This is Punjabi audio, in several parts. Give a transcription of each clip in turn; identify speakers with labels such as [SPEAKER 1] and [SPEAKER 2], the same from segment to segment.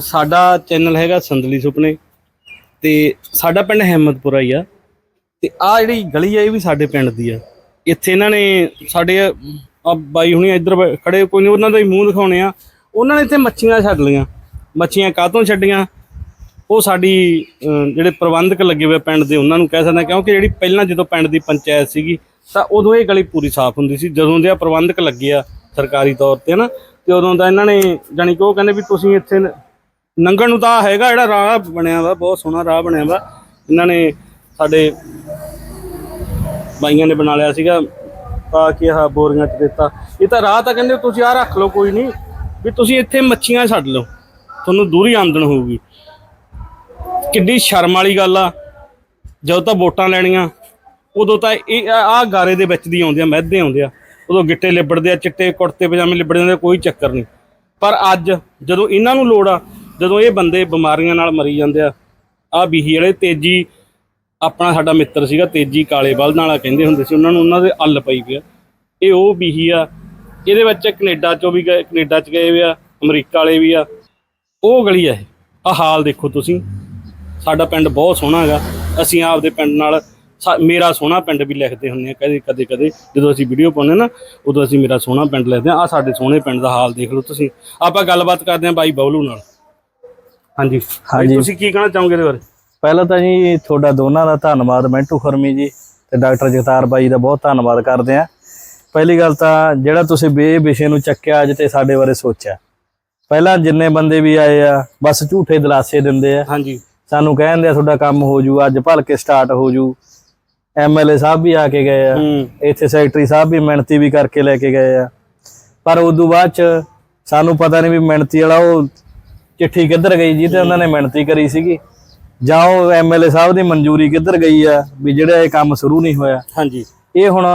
[SPEAKER 1] ਸਾਡਾ ਚੈਨਲ ਹੈਗਾ ਸੰਦਲੀ ਸੁਪਨੇ ਤੇ ਸਾਡਾ ਪਿੰਡ ਹਿੰਮਤਪੁਰਾ ਹੀ ਆ। ਤੇ ਆ ਜਿਹੜੀ ਗਲੀ ਆ, ਇਹ ਵੀ ਸਾਡੇ ਪਿੰਡ ਦੀ ਆ। ਇੱਥੇ ਇਹਨਾਂ ਨੇ ਸਾਡੇ ਆ ਬਾਈ ਹੁਣੀ ਇੱਧਰ ਬੈ- ਖੜੇ ਕੋਈ ਨਹੀਂ ਉਹਨਾਂ ਦਾ ਹੀ ਮੂੰਹ ਦਿਖਾਉਣੇ ਆ। ਉਹਨਾਂ ਨੇ ਇੱਥੇ ਮੱਛੀਆਂ ਛੱਡ ਲਈਆਂ। ਮੱਛੀਆਂ ਕਾਹਤੋਂ ਛੱਡੀਆਂ? ਉਹ ਸਾਡੀ ਜਿਹੜੇ ਪ੍ਰਬੰਧਕ ਲੱਗੇ ਹੋਏ ਆ ਪਿੰਡ ਦੇ, ਉਹਨਾਂ ਨੂੰ ਕਹਿ ਸਕਦੇ ਹਾਂ ਕਿਉਂਕਿ ਜਿਹੜੀ ਪਹਿਲਾਂ ਜਦੋਂ ਪਿੰਡ ਦੀ ਪੰਚਾਇਤ ਸੀਗੀ, ਤਾਂ ਉਦੋਂ ਇਹ ਗਲੀ ਪੂਰੀ ਸਾਫ਼ ਹੁੰਦੀ ਸੀ। ਜਦੋਂ ਦੇ ਆ ਪ੍ਰਬੰਧਕ ਲੱਗੇ ਆ ਸਰਕਾਰੀ ਤੌਰ ਤੇ ਨਾ ਤੇ ਉਦੋਂ ਦਾ ਇਹਨਾਂ ਨੇ, ਜਾਣੀ ਕਿ ਉਹ ਕਹਿੰਦੇ ਵੀ ਤੁਸੀਂ ਇੱਥੇ ਨੰਗਣ ਨੂੰ ਤਾਂ ਹੈਗਾ ਜਿਹੜਾ ਰਾਹ ਬਣਿਆ ਵਾ ਬਹੁਤ ਸੋਹਣਾ ਰਾਹ ਬਣਿਆ ਵਾ। ਇਹਨਾਂ ਨੇ ਸਾਡੇ ਬਾਈਆਂ ਨੇ ਬਣਾ ਲਿਆ ਸੀਗਾ ਤਾਂ ਕਿ ਆਹ ਬੋਰੀਆਂ ਚ ਦਿੱਤਾ। ਇਹ ਤਾਂ ਰਾਹ ਤਾਂ ਕਹਿੰਦੇ ਤੁਸੀਂ ਆਹ ਰੱਖ ਲਓ ਕੋਈ ਨਹੀਂ। ਵੀ ਤੁਸੀਂ ਇੱਥੇ ਮੱਛੀਆਂ ਛੱਡ ਲਓ ਤੁਹਾਨੂੰ ਦੂਰੀ ਆਮਦਨ ਹੋਊਗੀ। ਕਿੱਡੀ ਸ਼ਰਮ ਵਾਲੀ ਗੱਲ ਆ। ਜਦੋਂ ਤਾਂ ਵੋਟਾਂ ਲੈਣੀਆਂ ਉਦੋਂ ਤਾਂ ਇਹ ਆ ਗਾਰੇ ਦੇ ਵਿੱਚ ਦੀ ਆਉਂਦੇ ਆ ਮਹਿਦੇ ਆਉਂਦੇ ਆ। ਉਦੋਂ ਗਿੱਟੇ ਲਿਬੜਦੇ ਆ ਚਿੱਟੇ ਕੁੜਤੇ ਪਜਾਮੇ ਲਿਬੜਦੇ ਆ, ਕੋਈ ਚੱਕਰ ਨਹੀਂ। ਪਰ ਅੱਜ ਜਦੋਂ ਇਹਨਾਂ ਨੂੰ ਲੋੜ ਆ ਜਦੋਂ ਇਹ ਬੰਦੇ ਬਿਮਾਰੀਆਂ ਨਾਲ ਮਰੀ ਜਾਂਦੇ ਆ ਆ ਬੀਹੀ ਵਾਲੇ ਤੇਜੀ, ਆਪਣਾ ਸਾਡਾ ਮਿੱਤਰ ਸੀਗਾ ਤੇਜੀ ਕਾਲੇ ਬਲਦ ਵਾਲਾ ਕਹਿੰਦੇ ਹੁੰਦੇ ਸੀ, ਉਹਨਾਂ ਨੂੰ ਉਹਨਾਂ ਦੇ ਅੱਲ ਪਈ ਪਿਆ ਇਹ ਉਹ ਬੀਹੀ ਆ, ਇਹਦੇ ਵਿੱਚ ਕੈਨੇਡਾ ਚੋਂ ਵੀ ਗਏ, ਕੈਨੇਡਾ ਚ ਗਏ ਵੇ ਆ, ਅਮਰੀਕਾ ਵਾਲੇ ਵੀ ਆ। ਉਹ ਗਲੀ ਆ ਇਹ ਆ ਹਾਲ ਦੇਖੋ ਤੁਸੀਂ। ਸਾਡਾ ਪਿੰਡ ਬਹੁਤ ਸੋਹਣਾ ਹੈਗਾ। ਅਸੀਂ ਆਪਦੇ ਪਿੰਡ ਨਾਲ ਸਾ- ਮੇਰਾ ਸੋਹਣਾ ਪਿੰਡ ਵੀ ਲਿਖਦੇ ਹੁੰਦੇ ਆ, ਕਦੇ ਕਦੇ ਕਦੇ। ਜਦੋਂ ਅਸੀਂ ਵੀਡੀਓ ਪਾਉਂਦੇ ਨਾ, ਉਦੋਂ ਅਸੀਂ ਮੇਰਾ ਸੋਹਣਾ ਪਿੰਡ ਲਿਖਦੇ ਆ ਆ ਸਾਡੇ ਸੋਹਣੇ ਪਿੰਡ ਦਾ ਹਾਲ ਦੇਖ ਲਓ ਤੁਸੀਂ। ਆਪਾਂ ਗੱਲਬਾਤ ਕਰਦੇ ਹਾਂ ਬਾਈ ਬਬਲੂ ਨਾਲ। ਹਾਂਜੀ।
[SPEAKER 2] ਹਾਂਜੀ।
[SPEAKER 1] ਤੁਸੀਂ ਕੀ ਕਹਿਣਾ ਚਾਹੋਗੇ ਇਹਦੇ ਬਾਰੇ?
[SPEAKER 2] ਪਹਿਲਾਂ ਤਾਂ ਜੀ ਤੁਹਾਡਾ ਦੋਨਾਂ ਦਾ ਧੰਨਵਾਦ ਮੈਂਟੂ ਖੁਰਮੀ ਜੀ ਤੇ ਡਾਕਟਰ ਜਗਤਾਰ ਬਾਈ ਦਾ ਬਹੁਤ ਧੰਨਵਾਦ ਕਰਦੇ ਆ ਪਹਿਲੀ ਗੱਲ ਤਾਂ ਜਿਹੜਾ ਤੁਸੀਂ ਬੇ ਵਿਸ਼ੇ ਨੂੰ ਚੱਕਿਆ ਅੱਜ ਤੇ ਸਾਡੇ ਬਾਰੇ ਸੋਚਿਆ। ਪਹਿਲਾਂ ਜਿੰਨੇ ਬੰਦੇ ਵੀ ਆਏ ਆ ਬਸ ਝੂਠੇ ਦਿਲਾਸੇ ਦਿੰਦੇ ਆ।
[SPEAKER 1] ਹਾਂਜੀ।
[SPEAKER 2] ਸਾਨੂੰ ਕਹਿੰਦੇ ਆ ਤੁਹਾਡਾ ਕੰਮ ਹੋ ਜੂ ਅੱਜ ਭਲਕੇ ਸਟਾਰਟ ਹੋ ਜੂ। ਐਮਐਲਏ ਸਾਹਿਬ ਵੀ ਆ ਕੇ ਗਏ ਆ। ਇੱਥੇ ਸੈਕਟਰੀ ਸਾਹਿਬ ਵੀ ਮਿਹਨਤੀ ਵੀ ਕਰਕੇ ਲੈ ਕੇ ਗਏ ਆ। ਪਰ ਉਦੋਂ ਬਾਅਦ ਚ ਸਾਨੂੰ ਪਤਾ ਨਹੀਂ ਵੀ ਮਿਹਨਤੀ ਵਾਲਾ ਉਹ ਚਿੱਠੀ ਕਿੱਧਰ ਗਈ ਜੀ ਤੇ ਉਹਨਾਂ ਨੇ ਮਿਹਨਤੀ ਕਰੀ ਸੀਗੀ। ਜਾਂ ਉਹ ਐਮਐਲਏ ਸਾਹਿਬ ਦੀ ਮਨਜ਼ੂਰੀ ਕਿੱਧਰ ਗਈ ਆ ਵੀ ਜਿਹੜਾ ਇਹ ਕੰਮ ਸ਼ੁਰੂ ਨਹੀਂ ਹੋਇਆ।
[SPEAKER 1] ਹਾਂਜੀ।
[SPEAKER 2] ਇਹ ਹੁਣ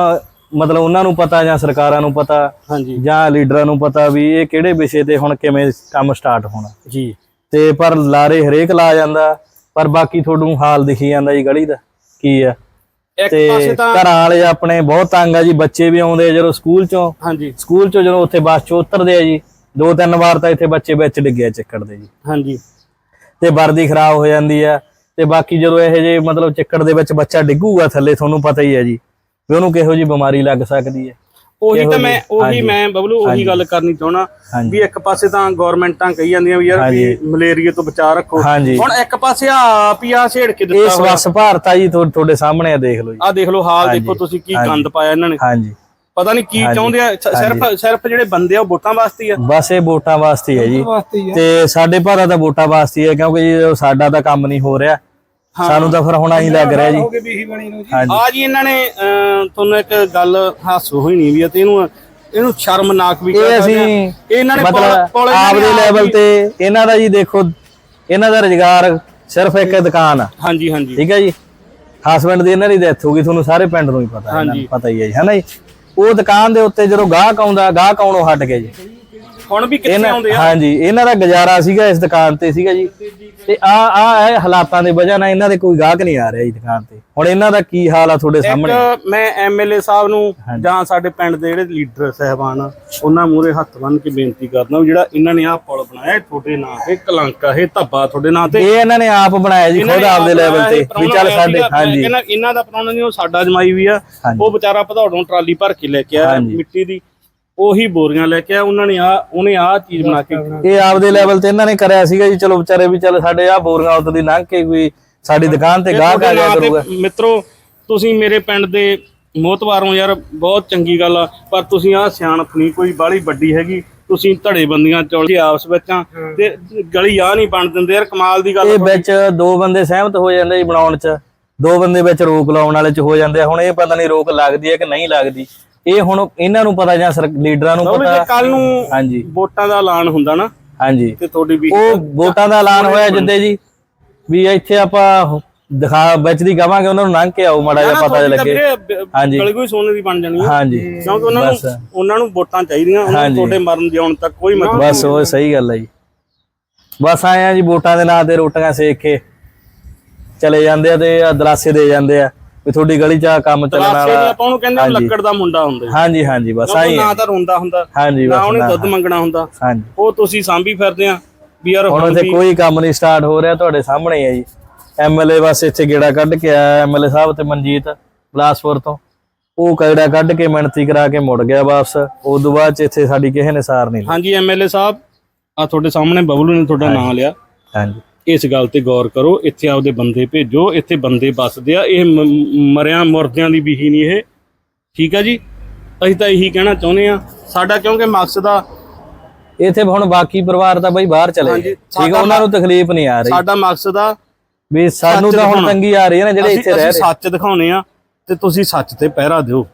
[SPEAKER 2] ਮਤਲਬ ਉਹਨਾਂ ਨੂੰ ਪਤਾ ਜਾਂ ਸਰਕਾਰਾਂ ਨੂੰ ਪਤਾ
[SPEAKER 1] ਹਾਂਜੀ।
[SPEAKER 2] ਜਾਂ ਲੀਡਰਾਂ ਨੂੰ ਪਤਾ ਵੀ ਇਹ ਕਿਹੜੇ ਵਿਸ਼ੇ ਤੇ ਹੁਣ ਕਿਵੇਂ ਕੰਮ ਸਟਾਰਟ ਹੋਣਾ।
[SPEAKER 1] ਜੀ।
[SPEAKER 2] ਤੇ ਪਰ ਲਾਰੇ ਹਰੇਕ ਲਾ ਜਾਂਦਾ ਪਰ ਬਾਕੀ ਤੁਹਾਨੂੰ ਹਾਲ ਦਿਖੀ ਜਾਂਦਾ ਜੀ ਗਲੀ ਦਾ ਕੀ ਆ।
[SPEAKER 1] ਇੱਕ
[SPEAKER 2] ਤੇ
[SPEAKER 1] ਪਾਸੇ ਤਾਂ
[SPEAKER 2] ਘਰਾਂ ਵਾਲੇ ਆਪਣੇ ਬਹੁਤ ਤੰਗ ਆ ਜੀ ਬੱਚੇ ਵੀ ਆਉਂਦੇ ਜਦੋਂ ਸਕੂਲ ਚੋਂ।
[SPEAKER 1] ਹਾਂਜੀ।
[SPEAKER 2] ਸਕੂਲ ਚੋਂ ਜਦੋਂ ਉੱਥੇ ਬੱਸ ਚੋਂ ਉਤਰਦੇ ਆ ਜੀ ਦੋ ਤਿੰਨ ਵਾਰ ਤਾਂ ਇੱਥੇ ਬੱਚੇ ਵਿੱਚ ਡਿੱਗੇ ਆ ਚੱਕੜ ਦੇ ਜੀ
[SPEAKER 1] ਹਾਂਜੀ
[SPEAKER 2] ਤੇ ਵਰਦੀ ਖਰਾਬ ਹੋ ਜਾਂਦੀ ਆ ਤੇ ਬਾਕੀ ਜਦੋਂ ਇਹ ਜੇ ਮਤਲਬ ਚੱਕੜ ਦੇ ਵਿੱਚ ਬੱਚਾ ਡਿੱਗੂਗਾ ਥੱਲੇ ਤੁਹਾਨੂੰ ਪਤਾ ਹੀ ਹੈ ਜੀ ਵੀ ਉਹਨੂੰ ਕਿਹੋ ਜੀ ਬਿਮਾਰੀ ਲੱਗ ਸਕਦੀ ਹੈ
[SPEAKER 1] ਉਹੀ ਤਾਂ ਮੈਂ ਉਹੀ। ਮੈਂ ਬਬਲੂ ਉਹੀ ਗੱਲ ਕਰਨੀ ਚਾਹਣਾ। ਵੀ ਇੱਕ ਪਾਸੇ ਤਾਂ ਗਵਰਨਮੈਂਟਾਂ ਕਹੀ ਜਾਂਦੀਆਂ ਵੀ ਯਾਰ ਵੀ
[SPEAKER 2] ਹਾਂਜੀ।
[SPEAKER 1] ਮਲੇਰੀਏ ਤੋਂ ਬਚਾ ਰੱਖੋ ਹੁਣ ਇੱਕ ਪਾਸੇ ਆਪ ਹੀ ਆ ਛੇੜ ਕੇ ਦਿੱਤਾ ਹੋਇਆ
[SPEAKER 2] ਸਵੱਛ ਭਾਰਤ ਆ ਜੀ ਤੁਹਾ- ਤੁਹਾਡੇ ਸਾਹਮਣੇ ਆ ਦੇਖ ਲਓ ਜੀ
[SPEAKER 1] ਆ ਦੇਖ ਲਓ ਹਾਲ। ਦੇਖੋ ਤੁਸੀਂ ਕੀ। ਗੰਦ ਪਾਇਆ ਇਹਨਾਂ ਨੇ
[SPEAKER 2] ਹਾਂਜੀ
[SPEAKER 1] ਪਤਾ ਨਹੀਂ ਕੀ। ਚਾਹੁੰਦੇ ਆ ਸਿਰਫ ਸਿਰਫ ਜਿਹੜੇ ਬੰਦੇ ਆ ਉਹ ਵੋਟਾਂ ਵਾਸਤੇ ਹੀ ਆ।
[SPEAKER 2] ਬਸ ਇਹ ਵੋਟਾਂ ਵਾਸਤੇ ਹੀ ਹੈ ਜੀ ਤੇ ਸਾਡੇ ਭਾਰਤ ਦਾ ਵੋਟਾਂ ਵਾਸਤੇ ਹੀ ਹੈ ਕਿਉਂਕਿ ਜੀ ਸਾਡਾ ਤਾਂ ਕੰਮ ਨਹੀਂ ਹੋ ਰਿਹਾ। ਸਾਨੂੰ ਤਾਂ ਫਿਰ ਹੁਣ ਆਹੀ ਲੱਗ ਰਿਹਾ ਜੀ।
[SPEAKER 1] ਆ ਜੀ ਇਹਨਾਂ ਨੇ ਤੁਹਾਨੂੰ ਇੱਕ ਗੱਲ ਹਾਸੋ ਹੋਈ ਨਹੀਂ ਵੀ ਆ ਤੇ ਇਹਨੂੰ ਇਹਨੂੰ ਸ਼ਰਮਨਾਕ ਵੀ
[SPEAKER 2] ਇਹ
[SPEAKER 1] ਕਹਿ
[SPEAKER 2] ਅਸੀਂ
[SPEAKER 1] ਇਹਨਾਂ ਨੇ ਨੇ
[SPEAKER 2] ਆਪਦੇ
[SPEAKER 1] ਆਪ
[SPEAKER 2] ਲੈਵਲ
[SPEAKER 1] ਹੀ-
[SPEAKER 2] ਤੇ ਇਹਨਾਂ ਦਾ ਜੀ ਦੇਖੋ ਇਹਨਾਂ ਦਾ ਰੁਜ਼ਗਾਰ ਸਿਰਫ ਇੱਕ ਦੁਕਾਨ ਆ।
[SPEAKER 1] ਹਾਂਜੀ ਹਾਂਜੀ।
[SPEAKER 2] ਠੀਕ ਹੈ ਜੀ? ਹਸਬੰਡ ਦੀ ਇਹਨਾਂ ਦੀ ਡੈਥ ਹੋ ਗਈ ਤੁਹਾਨੂੰ ਸਾਰੇ ਪਿੰਡ ਨੂੰ ਹੀ ਪਤਾ ਨੂੰ
[SPEAKER 1] ਹਾਂਜੀ।
[SPEAKER 2] ਪਤਾ ਹੀ ਹੈ ਜੀ ਹੈਨਾ ਜੀ? ਉਹ ਦੁਕਾਨ ਦੇ ਉੱਤੇ ਜਦੋਂ ਗਾਹਕ ਆਉਂਦਾ ਗਾਹਕ ਆਉਣੋਂ ਹਟ ਗਏ ਜੀ।
[SPEAKER 1] ਹੁਣ ਵੀ ਕਿੱਥੇ ਆਉਂਦੇ ਆ?
[SPEAKER 2] ਹਾਂਜੀ ਇਹਨਾਂ ਦਾ ਗੁਜ਼ਾਰਾ ਸੀਗਾ ਇਸ ਦੁਕਾਨ ਤੇ ਸੀਗਾ ਜੀ। ਤੇ ਆ ਆ ਇਹ ਹਾਲਾਤਾਂ ਦੇ ਵਜ੍ਹਾ ਨਾਲ ਇਹਨਾਂ ਦੇ ਕੋਈ ਗਾਹਕ ਨਹੀਂ ਆ ਰਿਹਾ ਜੀ ਦੁਕਾਨ ਤੇ। ਹੁਣ ਇਹਨਾਂ ਦਾ ਕੀ ਹਾਲ ਆ ਤੁਹਾਡੇ ਸਾਹਮਣੇ?
[SPEAKER 1] ਇੱਕ ਮੈਂ ਐਮਐਲਏ ਸਾਹਿਬ ਨੂੰ ਜਾਂ ਸਾਡੇ ਪਿੰਡ ਦੇ ਜਿਹੜੇ ਲੀਡਰ ਸਹਿਬਾਨ ਆ ਉਹਨਾਂ ਮੂਹਰੇ ਹੱਥ ਬੰਨ ਕੇ ਬੇਨਤੀ ਕਰਦਾ ਵੀ ਜਿਹੜਾ ਇਹਨਾਂ ਨੇ ਆਹ ਪੁਲ ਬਣਾਇਆ ਇਹ ਤੁਹਾਡੇ ਨਾਂ ਤੇ ਕਲੰਕ ਆ ਇਹ ਧੱਬਾ ਤੁਹਾਡੇ ਨਾਂ ਤੇ।
[SPEAKER 2] ਇਹ ਇਹਨਾਂ ਨੇ ਆਪ ਬਣਾਇਆ ਜੀ ਖੁਦ ਆਪਦੇ
[SPEAKER 1] ਆਪ
[SPEAKER 2] ਲੈਵਲ ਤੇ। ਵੀ ਚੱਲ ਸਾਡੇ ਹਾਂਜੀ।
[SPEAKER 1] ਇਹਨਾਂ ਦਾ ਪ੍ਰਾਹੁਣਾ ਨਹੀਂ ਉਹ ਸਾਡਾ ਜਮਾਈ ਵੀ ਆ। ਉਹ ਵਿਚਾਰਾ ਭਦੌੜੋਂ ਟਰਾਲੀ ਭਰ ਕੇ ਲੈ ਕੇ ਆਇਆ
[SPEAKER 2] ਹਾਂਜੀ।
[SPEAKER 1] ਮਿੱਟੀ ਦੀ। ਉਹੀ ਬੋਰੀਆਂ ਲੈ ਕੇ ਆ ਉਹਨਾਂ ਨੇ ਆ ਉਹਨੇ ਆ ਚੀਜ਼ ਬਣਾ ਕੇ
[SPEAKER 2] ਇਹ ਆਪਦੇ ਲੈਵਲ ਤੇ ਇਹਨਾਂ ਨੇ ਕਰਿਆ ਸੀਗਾ ਜੀ ਚਲੋ ਵਿਚਾਰੇ ਵੀ ਚੱਲ ਸਾਡੇ ਆ ਬੋਰੀਆਂ ਉੱਤੇ ਦੀ ਲੰਘ ਕੇ ਕੋਈ ਸਾਡੀ ਦੁਕਾਨ ਤੇ ਗਾਹਕ ਆ ਗਿਆ ਕਰੂਗਾ।
[SPEAKER 1] ਮਿੱਤਰੋ ਤੁਸੀਂ ਮੇਰੇ ਪਿੰਡ ਦੇ ਮੋਤਵਾਰੋਂ ਯਾਰ ਬਹੁਤ ਚੰਗੀ ਗੱਲ ਆ ਪਰ ਤੁਸੀਂ ਆ ਸਿਆਣਪ ਨਹੀਂ ਕੋਈ ਬਾਹਲੀ ਵੱਡੀ ਹੈਗੀ ਤੁਸੀਂ ਧੜੇ ਬੰਦੀਆਂ ਚੌਲ ਕੇ ਆਪਸ ਵਿੱਚ ਆ ਤੇ ਗਲੀ ਆ ਨਹੀਂ ਬਣ ਦਿੰਦੇ ਯਾਰ ਕਮਾਲ ਦੀ ਗੱਲ
[SPEAKER 2] ਇਹ ਵਿੱਚ ਦੋ ਬੰਦੇ ਸਹਿਮਤ ਹੋ ਜਾਂਦੇ ਜੀ ਬਣਾਉਣ ਚ ਦੋ ਬੰਦੇ ਵਿੱਚ ਰੋਕ ਲਾਉਣ ਵਾਲੇ ਚ ਹੋ ਜਾਂਦੇ ਆ ਹੁਣ ਇਹ ਪਤਾ ਨਹੀਂ ਰੋਕ ਲੱਗਦੀ ਹੈ ਕਿ ਨਹੀਂ ਲੱਗਦੀ। ਇਹ ਹੁਣ ਇਹਨਾਂ ਨੂੰ ਪਤਾ ਜਾਂ ਸਰ- ਲੀਡਰਾਂ ਨੂੰ
[SPEAKER 1] ਜੇ
[SPEAKER 2] ਪਤਾ?
[SPEAKER 1] ਕੱਲ ਨੂੰ
[SPEAKER 2] ਹਾਂਜੀ।
[SPEAKER 1] ਵੋਟਾਂ ਦਾ ਐਲਾਨ ਹੁੰਦਾ ਨਾ
[SPEAKER 2] ਹਾਂਜੀ।
[SPEAKER 1] ਤੇ ਤੁਹਾਡੀ ਵੀ
[SPEAKER 2] ਉਹ ਵੋਟਾਂ ਦਾ ਐਲਾਨ ਹੋਇਆ ਜਿੱਦੇ ਜੀ ਵੀ ਇੱਥੇ ਆਪਾਂ ਦਿਖਾ ਵਿੱਚ ਦੀ ਕਵਾਂਗੇ ਉਹਨਾਂ ਨੂੰ ਲੰਘ ਕੇ ਆਓ ਮਾੜਾ ਜਿਹਾ ਪਤਾ ਲੱਗੇ। ਹਾਂਜੀ।
[SPEAKER 1] ਗਲੀ ਕੋਈ ਸੋਨੇ ਦੀ ਬਣ ਜਾਣੀ
[SPEAKER 2] ਹਾਂਜੀ।
[SPEAKER 1] ਕਿਉਂਕਿ ਉਹਨਾਂ ਨੂੰ। ਉਹਨਾਂ ਨੂੰ ਵੋਟਾਂ ਚਾਹੀਦੀਆਂ ਉਹਨਾਂ ਨੂੰ। ਤੁਹਾਡੇ ਮਰਨ ਜਿਉਣ ਤੱਕ ਕੋਈ ਮਤਲਬ
[SPEAKER 2] ਬਸ ਉਹ ਸਹੀ ਗੱਲ ਹੈ ਜੀ। ਬਸ ਆਏ ਆ ਜੀ ਵੋਟਾਂ ਦੇ ਨਾਂ ਤੇ ਰੋਟੀਆਂ ਸੇਕ ਕੇ ਚਲੇ ਜਾਂਦੇ ਆ ਤੇ ਦਲਾਸੇ ਦੇ ਜਾਂਦੇ ਆ। ਵੀ ਤੁਹਾਡੀ ਗਲੀ 'ਚ ਕੰਮ ਚੱਲਣ ਵਾਲਾ।
[SPEAKER 1] ਆਪਾਂ ਉਹਨੂੰ ਕਹਿੰਦੇ ਆ ਲੱਕੜ ਦਾ ਮੁੰਡਾ ਹੁੰਦਾ
[SPEAKER 2] ਹਾਂਜੀ ਹਾਂਜੀ ਬਸ ਆਈ
[SPEAKER 1] ਨਾ ਤਾਂ ਰੋਂਦਾ ਹੁੰਦਾ
[SPEAKER 2] ਹਾਂਜੀ
[SPEAKER 1] ਨਾ
[SPEAKER 2] ਬਸ
[SPEAKER 1] ਉਹਨੇ
[SPEAKER 2] ਨਾ-
[SPEAKER 1] ਦੁੱਧ ਮੰਗਣਾ ਹੁੰਦਾ।
[SPEAKER 2] ਹਾਂਜੀ।
[SPEAKER 1] ਉਹ ਤੁਸੀਂ ਸਾਂਭੀ ਫਿਰਦੇ ਆ ਵੀ ਯਾਰ
[SPEAKER 2] ਹੁਣ
[SPEAKER 1] ਵੀ-
[SPEAKER 2] ਕੋਈ ਕੰਮ ਨਹੀਂ ਸਟਾਰਟ ਹੋ ਰਿਹਾ ਤੁਹਾਡੇ ਸਾਹਮਣੇ ਹੀ ਹੈ ਜੀ। ਐਮਐਲਏ ਬਸ ਇੱਥੇ ਗੇੜਾ ਕੱਢ ਕੇ ਆਇਆ ਐਮਐਲਏ ਸਾਹਿਬ ਤੇ ਮਨਜੀਤ ਬਲਾਸਪੁਰ ਤੋਂ। ਉਹ ਗੇੜਾ ਕੱਢ ਕੇ ਮਿਹਨਤੀ ਕਰਾ ਕੇ ਮੁੜ ਗਿਆ ਵਾਪਸ। ਉਸ ਤੋਂ ਬਾਅਦ ਚ ਇੱਥੇ ਸਾਡੀ ਕਿਸੇ ਨੇ ਸਾਰ ਨਹੀਂ
[SPEAKER 1] ਹਾਂਜੀ ਐਮਐਲਏ ਸਾਹਿਬ ਆ ਤੁਹਾਡੇ ਸਾਹਮਣੇ ਬਬਲੂ ਨੇ ਤੁਹਾਡਾ ਨਾਮ ਲਿਆ।
[SPEAKER 2] ਹਾਂਜੀ।
[SPEAKER 1] ਇਸ ਗੱਲ ਤੇ ਗੌਰ ਕਰੋ ਇੱਥੇ ਆਪਦੇ ਬੰਦੇ ਭੇਜੋ ਇੱਥੇ ਬੰਦੇ ਵੱਸਦੇ ਆ ਇਹ ਮਰਿਆਂ ਮੁਰਦਿਆਂ ਦੀ ਬੀਹੀ ਨਹੀਂ ਇਹ। ਠੀਕ ਆ ਜੀ? ਅਸੀਂ ਤਾਂ ਇਹੀ ਕਹਿਣਾ ਚਾਹੁੰਦੇ ਆ। ਸਾਡਾ ਕਿਉਂਕਿ ਮਕਸਦ ਆ
[SPEAKER 2] ਇੱਥੇ ਹੁਣ ਬਾਕੀ ਪਰਿਵਾਰ ਤਾਂ ਬਈ ਬਾਹਰ ਚਲੇ ਗਏ। ਠੀਕ ਆ ਉਹਨਾਂ ਨੂੰ ਤਕਲੀਫ ਨਹੀਂ ਆ ਰਹੀ।
[SPEAKER 1] ਸਾਡਾ ਮਕਸਦ ਆ
[SPEAKER 2] ਵੀ ਸਾਨੂੰ ਤਾਂ ਹੁਣ
[SPEAKER 1] ਦਿਖਾਉਣਾ।
[SPEAKER 2] ਤੰਗੀ ਆ ਰਹੀ ਹੈ ਨਾ ਜਿਹੜੇ ਇੱਥੇ ਰਹਿ ਰਹੇ।
[SPEAKER 1] ਸੱਚ ਦਿਖਾਉਨੇ ਆ ਤੇ ਤੁਸੀਂ ਸੱਚ ਤੇ ਪਹਿਰਾ ਦਿਓ।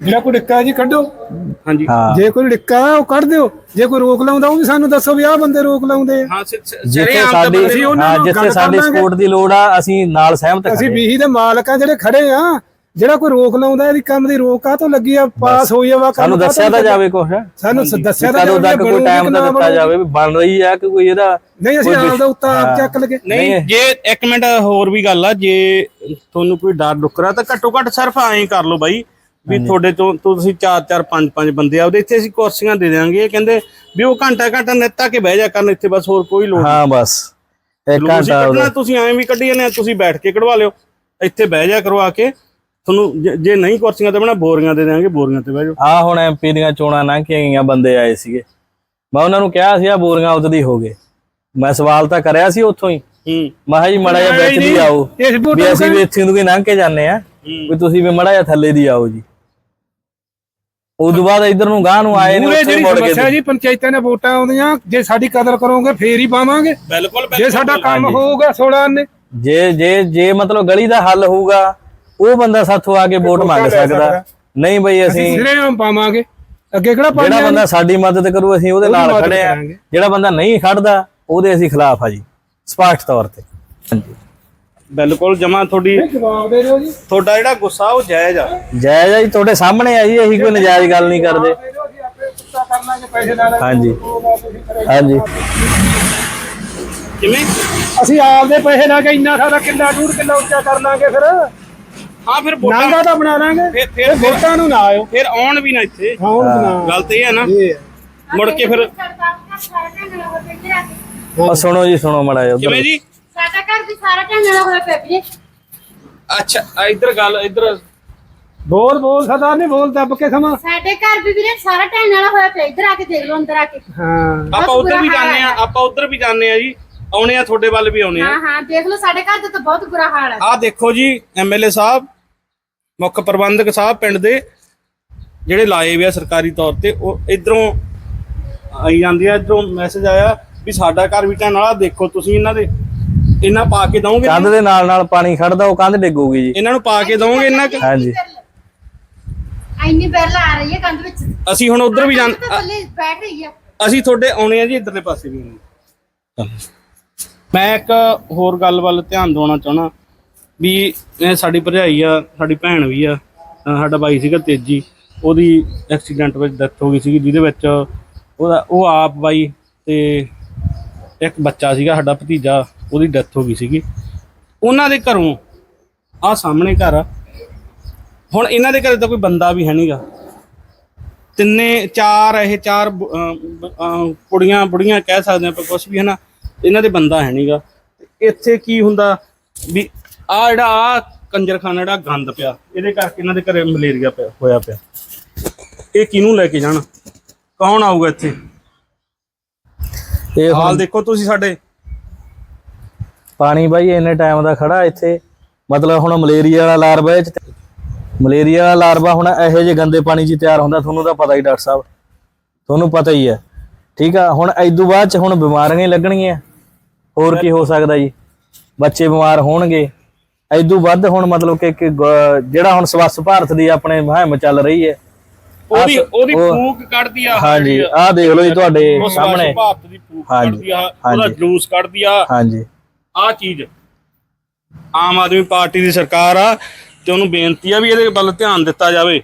[SPEAKER 3] ਜਿਹੜਾ ਕੋਈ ਡਿੱਕਾ ਜੀ ਕੱਢੋ।
[SPEAKER 1] ਹਾਂਜੀ।
[SPEAKER 2] ਹਾਂ।
[SPEAKER 3] ਜੇ ਕੋਈ ਡਿੱਕਾ ਹੈ ਉਹ ਕੱਢ ਦਿਓ। ਜੇ ਕੋਈ ਰੋਕ ਲਾਉਂਦਾ ਉਹ ਵੀ ਸਾਨੂੰ ਦੱਸੋ ਵੀ ਆਹ ਬੰਦੇ ਰੋਕ ਲਾਉਂਦੇ ਆ।
[SPEAKER 1] ਹਾਂ
[SPEAKER 2] ਜਿੱਥੇ ਸਾਡੀ ਹਾਂ ਜਿੱਥੇ ਸਾਡੀ। ਸਪੋਰਟ ਦੀ ਲੋੜ ਆ ਅਸੀਂ ਨਾਲ ਸਹਿਮਤ
[SPEAKER 3] ਅਸੀਂ
[SPEAKER 2] ਖੜੇ
[SPEAKER 3] ਬੀਹੀ ਦੇ ਮਾਲਕ ਆ ਜਿਹੜੇ ਖੜੇ ਆ। ਜਿਹੜਾ ਕੋਈ ਰੋਕ ਲਾਉਂਦਾ ਇਹਦੀ ਕੰਮ ਦੀ ਰੋਕ ਆ ਤੋਂ ਲੱਗੀ ਆ? ਪਾਸ ਹੋਈ ਆ ਵਾ ਕੰਮ
[SPEAKER 2] ਸਾਨੂੰ ਦੱਸਿਆ ਤਾਂ ਜਾਵੇ ਕੁਛ।
[SPEAKER 3] ਸਾਨੂੰ ਦੱਸਿਆ ਤਾਂ ਜਾਵੇ
[SPEAKER 2] ਤੱਕ ਕੋਈ ਟਾਈਮ
[SPEAKER 3] ਨਾ
[SPEAKER 2] ਦਿੱਤਾ। ਜਾਵੇ ਵੀ ਬਣ ਰਹੀ ਆ ਕਿ ਕੋਈ ਇਹਦਾ
[SPEAKER 3] ਨਹੀਂ ਅਸੀਂ ਆਪ ਦਾ ਉੱਤਾ ਆਪ
[SPEAKER 2] ਹਾਂ।
[SPEAKER 3] ਚੱਕ ਲਗੇ।
[SPEAKER 1] ਨਹੀਂ
[SPEAKER 2] ਨਹੀਂ।
[SPEAKER 1] ਜੇ ਇੱਕ ਮਿੰਟ ਹੋਰ ਵੀ ਗੱਲ ਆ ਜੇ ਤੁਹਾਨੂੰ ਕੋਈ ਡਰ ਡੁਕਰਾ ਤਾਂ ਘੱਟੋ ਘੱਟ ਸਿਰਫ ਐਂ ਕਰ ਲਓ ਬਾਈ ਵੀ ਤੁਹਾਡੇ ਤੋਂ ਤੁਸੀਂ 4 4 5 5 ਬੰਦੇ ਆਉਦੇ ਇੱਥੇ ਅਸੀਂ ਕੁਰਸੀਆਂ ਦੇ ਦਿਆਂਗੇ। ਇਹ ਕਹਿੰਦੇ ਵੀ ਉਹ ਘੰਟਾ ਘੰਟਾ ਨਿੱਤਾ ਕੇ ਬਹਿ ਜਾ ਕਰਨ ਇੱਥੇ ਬਸ ਹੋਰ ਕੋਈ ਲੋੜ
[SPEAKER 2] ਹਾਂ ਬਸ। ਇੱਕ ਘੰਟਾ
[SPEAKER 1] ਤੁਸੀਂ ਐਂ ਵੀ ਕੱਢੀ ਜਾਂਦੇ ਆ ਤੁਸੀਂ ਬੈਠ ਕੇ ਕਢਵਾ ਲਿਓ। ਇੱਥੇ ਬਹਿ ਜਾ ਕਰੋ ਆ ਕੇ। ਤੁਹਾਨੂੰ ਜੇ- ਨਹੀਂ ਕੁਰਸੀਆਂ ਤੇ ਬਣਾ ਬੋਰੀਆਂ ਦੇ ਦਿਆਂਗੇ ਬੋਰੀਆਂ ਤੇ ਬਹਿ ਜਾਓ।
[SPEAKER 2] ਆ ਹੁਣ ਐਮਪੀ ਦੀਆਂ ਚੋਣਾਂ ਲੰਘ ਕੇ ਗਈਆਂ ਬੰਦੇ ਆਏ ਸੀਗੇ। ਮੈਂ ਉਹਨਾਂ ਨੂੰ ਕਿਹਾ ਸੀ ਆ ਬੋਰੀਆਂ ਉਤਦੀ ਹੋ ਗਏ। ਮੈਂ ਸਵਾਲ ਤਾਂ ਕਰਿਆ ਸੀ ਉੱਥੋਂ ਹੀ। ਮੈਂ ਕਿਹਾ ਜੀ ਮੜਾ ਜਿਹਾ ਵਿੱਚ ਦੀ ਆਓ ਵੀ ਅਸੀਂ ਵੀ ਇੱਥੇ ਨੂੰ ਕੋਈ ਲੰਘ ਕੇ ਜਾਂਦੇ ਆ। ਵੀ ਤੁਸੀਂ ਵੀ ਮੜਾ ਜਿਹਾ ਥੱਲੇ ਦੀ ਆਓ ਜੀ। ਉਦੋਂ ਬਾਅਦ ਇਧਰ ਨੂੰ ਗਾਂ ਨੂੰ ਆਏ ਨੇ
[SPEAKER 3] ਪੂਰੇ ਜਿਹੜੀ
[SPEAKER 2] ਮੁੜ
[SPEAKER 3] ਸਮੱਸਿਆ
[SPEAKER 2] ਕੇ
[SPEAKER 3] ਜੀ ਪੰਚਾਇਤਾਂ ਨੇ ਵੋਟਾਂ ਆਉਂਦੀਆਂ ਜੇ ਸਾਡੀ ਕਦਰ ਕਰੋਗੇ ਫੇਰ ਹੀ ਪਾਵਾਂਗੇ।
[SPEAKER 1] ਬਿਲਕੁਲ
[SPEAKER 3] ਜੇ ਸਾਡਾ ਕੰਮ ਹੋਊਗਾ 16 ਨੇ।
[SPEAKER 2] ਜੇ ਜੇ ਜੇ ਮਤਲਬ ਗਲੀ ਦਾ ਹੱਲ ਹੋਊਗਾ ਉਹ ਬੰਦਾ ਸਾਥੋਂ ਆ ਕੇ ਵੋਟ ਮੰਗ ਸਕਦਾ। ਨਹੀਂ ਬਈ ਅਸੀਂ
[SPEAKER 3] ਸਿਰੇ ਆਮ ਪਾਵਾਂਗੇ। ਅੱਗੇ ਕਿਹੜਾ
[SPEAKER 2] ਜਿਹੜਾ
[SPEAKER 3] ਪਾਣੀ
[SPEAKER 2] ਬੰਦਾ ਸਾਡੀ ਮਦਦ ਕਰੂ ਅਸੀਂ ਉਹਦੇ ਨਾਲ ਖੜੇ ਆ। ਜਿਹੜਾ ਬੰਦਾ ਨਹੀਂ ਖੜਦਾ ਉਹਦੇ ਅਸੀਂ ਖਿਲਾਫ ਆ ਜੀ। ਸਪਸ਼ਟ ਤੌਰ ਤੇ। ਹਾਂਜੀ।
[SPEAKER 1] ਬਿਲਕੁਲ ਜਮਾ ਤੁਹਾਡੀ
[SPEAKER 3] ਜਵਾਬ ਦੇ ਦਿਓ ਜੀ।
[SPEAKER 1] ਤੁਹਾਡਾ ਜਿਹੜਾ ਗੁੱਸਾ ਉਹ ਜਾਇਜ਼ ਆ।
[SPEAKER 2] ਜਾਇਜ਼ ਆ ਜੀ ਤੁਹਾਡੇ ਸਾਹਮਣੇ ਆ ਜੀ ਅਸੀਂ ਕੋਈ ਨਜਾਇਜ਼ ਗੱਲ ਨਹੀਂ ਕਰਦੇ। ਹਾਂਜੀ। ਹਾਂਜੀ।
[SPEAKER 1] ਕਿਵੇਂ?
[SPEAKER 3] ਅਸੀਂ ਆਪਦੇ ਪੈਸੇ ਲਾ ਕੇ ਇੰਨਾ ਸਾਰਾ ਕਿੱਲਾ ਡੂਢ ਕਿੱਲਾ ਉੱਚਾ ਕਰ ਲਾਂਗੇ ਫਿਰ?
[SPEAKER 1] ਹਾਂ ਫਿਰ ਵੋਟਾਂ
[SPEAKER 3] ਨਾਂਗਾ ਤਾਂ ਬਣਾ ਲਾਂਗੇ।
[SPEAKER 1] ਫਿਰ ਫਿਰ
[SPEAKER 3] ਵੋਟਾਂ ਨੂੰ ਨਾ ਆਇਓ।
[SPEAKER 1] ਫਿਰ ਆਉਣ ਵੀ ਨਾ ਇੱਥੇ।
[SPEAKER 3] ਹਾਂ ਉਹ ਬਣਾ
[SPEAKER 1] ਗੱਲ ਤੇ ਇਹ ਹੈ ਨਾ।
[SPEAKER 3] ਇਹ ਹੈ।
[SPEAKER 1] ਮੁੜ ਕੇ ਫਿਰ
[SPEAKER 2] ਉਹ ਸੁਣੋ ਜੀ ਸੁਣੋ ਮੜਾ ਜੀ
[SPEAKER 1] ਕਿਵੇਂ
[SPEAKER 2] ਉੱਧਰ
[SPEAKER 1] ਜੀ?
[SPEAKER 4] ਸਾਡਾ ਘਰ ਵੀ ਸਾਰਾ ਢੰਗਣਾ ਹੋਇਆ ਪਿਆ ਵੀਰੇ।
[SPEAKER 1] ਅੱਛਾ ਆ ਇੱਧਰ ਗੱਲ ਇੱਧਰ।
[SPEAKER 3] ਬੋਲ ਬੋਲ ਸਦਾ ਨਹੀਂ ਬੋਲ ਦੱਬ ਕੇ ਸਮਾਂ।
[SPEAKER 4] ਸਾਡੇ ਘਰ ਵੀ ਵੀਰੇ ਸਾਰਾ ਢੰਗਣਾ ਹੋਇਆ ਪਿਆ ਇੱਧਰ ਆ ਕੇ ਦੇਖ ਲਓ ਅੰਦਰ ਆ ਕੇ।
[SPEAKER 3] ਹਾਂ।
[SPEAKER 1] ਆਪਾਂ ਉੱਧਰ ਵੀ ਜਾਂਦੇ ਆ ਆਪਾਂ ਉੱਧਰ ਵੀ ਜਾਂਦੇ ਆ ਜੀ ਆਉਣੇ ਆ ਤੁਹਾਡੇ ਵੱਲ ਵੀ ਆਉਣੇ ਆ
[SPEAKER 4] ਹਾਂ ਹਾਂ ਦੇਖ ਲਓ ਸਾਡੇ ਘਰ ਦਾ ਤਾਂ ਬਹੁਤ ਬੁਰਾ ਹਾਲ ਹੈ।
[SPEAKER 1] ਆਹ ਦੇਖੋ ਜੀ ਐਮਐਲਏ ਸਾਹਿਬ ਮੁੱਖ ਪ੍ਰਬੰਧਕ ਸਾਹਿਬ ਪਿੰਡ ਦੇ ਜਿਹੜੇ ਲਾਏ ਹੋਏ ਆ ਸਰਕਾਰੀ ਤੌਰ ਤੇ ਉਹ ਇਧਰੋਂ ਆਈ ਜਾਂਦੀ ਆ ਇਧਰੋਂ ਮੈਸੇਜ ਆਇਆ ਵੀ ਸਾਡਾ ਘਰ ਵੀ ਢਾਣ ਵਾਲਾ ਦੇਖੋ ਤੁਸੀਂ ਇਹਨਾਂ ਦੇ। ਇਹਨਾਂ ਪਾ ਕੇ ਦਵੋਗੇ
[SPEAKER 2] ਕੰਧ ਦੇ ਨਾਲ ਨਾਲ ਪਾਣੀ ਖੜਦਾ ਉਹ ਕੰਧ ਡਿੱਗੂਗੀ ਜੀ।
[SPEAKER 1] ਇਹਨਾਂ ਨੂੰ ਪਾ ਕੇ ਦਵੋਗੇ ਇਹਨਾਂ ਕੁ?
[SPEAKER 2] ਹਾਂਜੀ।
[SPEAKER 4] ਇੰਨੀ ਬੈਲ ਆ ਰਹੀ ਹੈ ਕੰਧ ਵਿੱਚ।
[SPEAKER 1] ਅਸੀਂ ਹੁਣ ਉਧਰ ਵੀ ਜਾਂ
[SPEAKER 4] ਕੰਧ ਤਾਂ ਥੱਲੇ ਬੈਠ ਰਹੀ ਆ।
[SPEAKER 1] ਅਸੀਂ ਤੁਹਾਡੇ ਆਉਣੇ ਆ ਜੀ ਇਧਰਲੇ ਪਾਸੇ ਵੀ। ਆਉਣੇ ਮੈਂ ਇੱਕ ਹੋਰ ਗੱਲ ਵੱਲ ਧਿਆਨ ਦਿਵਾਉਣਾ ਚਾਹਣਾ ਵੀ ਇਹ ਸਾਡੀ ਭਰਜਾਈ ਆ ਸਾਡੀ ਭੈਣ ਵੀ ਆ ਅਹ ਸਾਡਾ ਬਾਈ ਸੀਗਾ ਤੇਜੀ ਉਹਦੀ ਐਕਸੀਡੈਂਟ ਵਿੱਚ ਡੈਥ ਹੋ ਗਈ ਸੀਗੀ ਜਿਹਦੇ ਵਿੱਚ ਉਹਦਾ ਉਹ ਆਪ ਬਾਈ ਤੇ ਇੱਕ ਬੱਚਾ ਸੀਗਾ ਸਾਡਾ ਭਤੀਜਾ, ਉਹਦੀ ਡੈਥ ਹੋ ਗਈ ਸੀਗੀ। ਉਹਨਾਂ ਦੇ ਘਰੋਂ ਆ ਸਾਹਮਣੇ ਘਰ ਆ। ਹੁਣ ਇਹਨਾਂ ਦੇ ਘਰੇ ਤਾਂ ਕੋਈ ਬੰਦਾ ਵੀ ਹੈ ਨਹੀਂਗਾ ਤਿੰਨੇ ਚਾਰ, ਇਹ ਚਾਰ ਕੁੜੀਆਂ, ਬੁੜੀਆਂ ਕਹਿ ਸਕਦੇ ਆਪਾਂ ਕੁਝ ਵੀ ਹੈ ਨਾ ਇਹਨਾਂ ਦੇ ਬੰਦਾ ਹੈ ਨਹੀਂਗਾ ਇੱਥੇ ਕੀ ਹੁੰਦਾ ਵੀ ਆ ਜਿਹੜਾ ਆ ਕੰਜਰਖਾਨਾ, ਜਿਹੜਾ ਗੰਦ ਪਿਆ, ਇਹਦੇ ਕਰਕੇ ਇਹਨਾਂ ਦੇ ਘਰੇ ਮਲੇਰੀਆ ਪਿਆ, ਹੋਇਆ ਪਿਆ। ਇਹ ਕਿਹਨੂੰ ਲੈ ਕੇ ਜਾਣ? ਕੌਣ ਆਊਗਾ ਇੱਥੇ?
[SPEAKER 2] ਇਹ
[SPEAKER 1] ਹਾਲ ਦੇਖੋ ਤੁਸੀਂ ਸਾਡੇ।
[SPEAKER 2] ਪਾਣੀ ਬਾਈ ਇੰਨੇ ਟਾਈਮ ਦਾ ਖੜਾ ਇੱਥੇ। ਮਤਲਬ ਹੁਣ ਮਲੇਰੀਆ ਵਾਲਾ ਲਾਰਵਾ ਇਹ 'ਚ ਮਲੇਰੀਆ ਵਾਲਾ ਲਾਰਵਾ ਹੁਣ ਇਹੋ ਜਿਹੇ ਗੰਦੇ ਪਾਣੀ 'ਚ ਤਿਆਰ ਹੁੰਦਾ ਤੁਹਾਨੂੰ ਤਾਂ ਪਤਾ ਹੀ ਡਾਕਟਰ ਸਾਹਿਬ। ਤੁਹਾਨੂੰ ਪਤਾ ਹੀ ਹੈ। ਠੀਕ ਆ? ਹੁਣ ਇਦੋਂ ਬਾਅਦ 'ਚ ਹੁਣ ਬਿਮਾਰੀਆਂ ਹੀ ਲੱਗਣਗੀਆਂ। ਹੋਰ ਕੀ ਹੋ ਸਕਦਾ ਜੀ? ਬੱਚੇ ਬਿਮਾਰ ਹੋਣਗੇ। ਇਦੋਂ ਵੱਧ ਹੁਣ ਮਤਲਬ ਕਿ ਜਿਹੜਾ ਹੁਣ ਸਵੱਛ ਭਾਰਤ ਦੀ ਆਪਣੇ ਮੁਹਿੰਮ ਚੱਲ ਰਹੀ ਹੈ
[SPEAKER 1] ਉਹਦੀ
[SPEAKER 2] ਆਹ
[SPEAKER 1] ਉਹਦੀ
[SPEAKER 2] ਉਹ-
[SPEAKER 1] ਫੂਕ ਕੱਢਦੀ ਆ
[SPEAKER 2] ਹਾਂਜੀ ਆਹ ਦੇਖ ਲਓ ਜੀ ਤੁਹਾਡੇ ਸਾਹਮਣੇ।
[SPEAKER 1] ਭਾਰਤ ਦੀ ਫੂਕ ਕੱਢਦੀ ਆ ਉਹਦਾ। ਜਲੂਸ ਕੱਢਦੀ ਆ।
[SPEAKER 2] ਹਾਂਜੀ।
[SPEAKER 1] ਆ ਚੀਜ਼ ਆਮ ਆਦਮੀ ਪਾਰਟੀ ਦੀ ਸਰਕਾਰ ਆ ਤੇ ਉਹਨੂੰ ਬੇਨਤੀ ਆ ਵੀ ਇਹਦੇ ਵੱਲ ਧਿਆਨ ਦਿੱਤਾ ਜਾਵੇ।